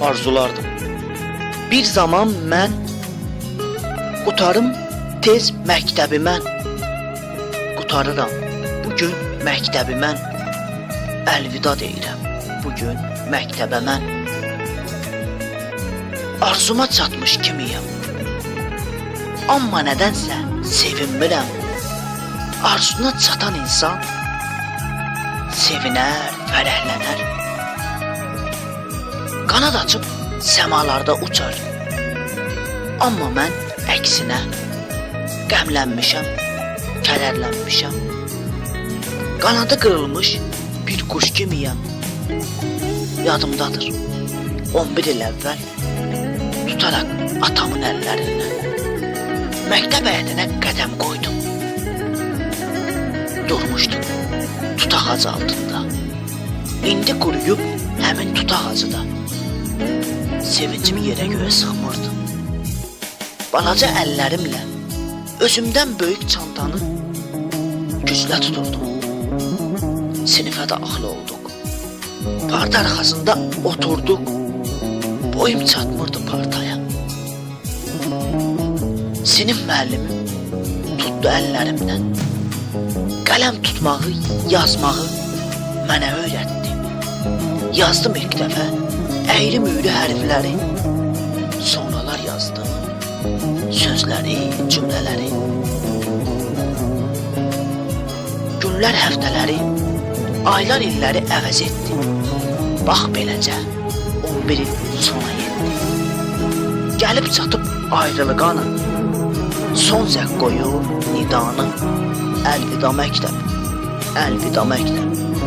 arzulardım. Bir zaman mən qutarım tez məktəbi mən. Qutarıram bu gün məktəbi mən. Əlvida deyirəm bu məktəbə mən. Arzuma çatmış kimiyəm. Amma nədənsə sevinmirəm. Arzuna çatan insan sevinər, fərəhlənər. Qanad açıb səmalarda uçar. Amma mən əksinə qəmlənmişəm, kədərlənmişəm. Qanadı qırılmış bir quş kimiyəm. Yadımdadır. 11 il əvvəl tutaraq atamın əllərindən məktəb həyətinə qədəm qoydum. Durmuşdum tutaq ağacı altında. İndi quruyub həmin tutaq ağacıda. Sevincim yerə göyə sığmırdı. Balaca əllərimlə özümdən böyük çantanı güclə tuturdum. Sinifə daxil olduq. Parta arxasında oturduq. Boyum çatmırdı partaya. Sinif müəllimim tutdu əllərimdən. Qələm tutmağı, yazmağı mənə öyrətdi. Yazdım ilk dəfə əyri-müyrü hərfləri. Sonralar yazdım sözləri, cümlələri. Günlər həftələri, aylar illəri əvəz etdi. Bax beləcə 11 il sona yetdi. Gəlib çatıb ayrılık anı. Son zəq qoyur nidanı. Əlvida məktəb, əlvida məktəb.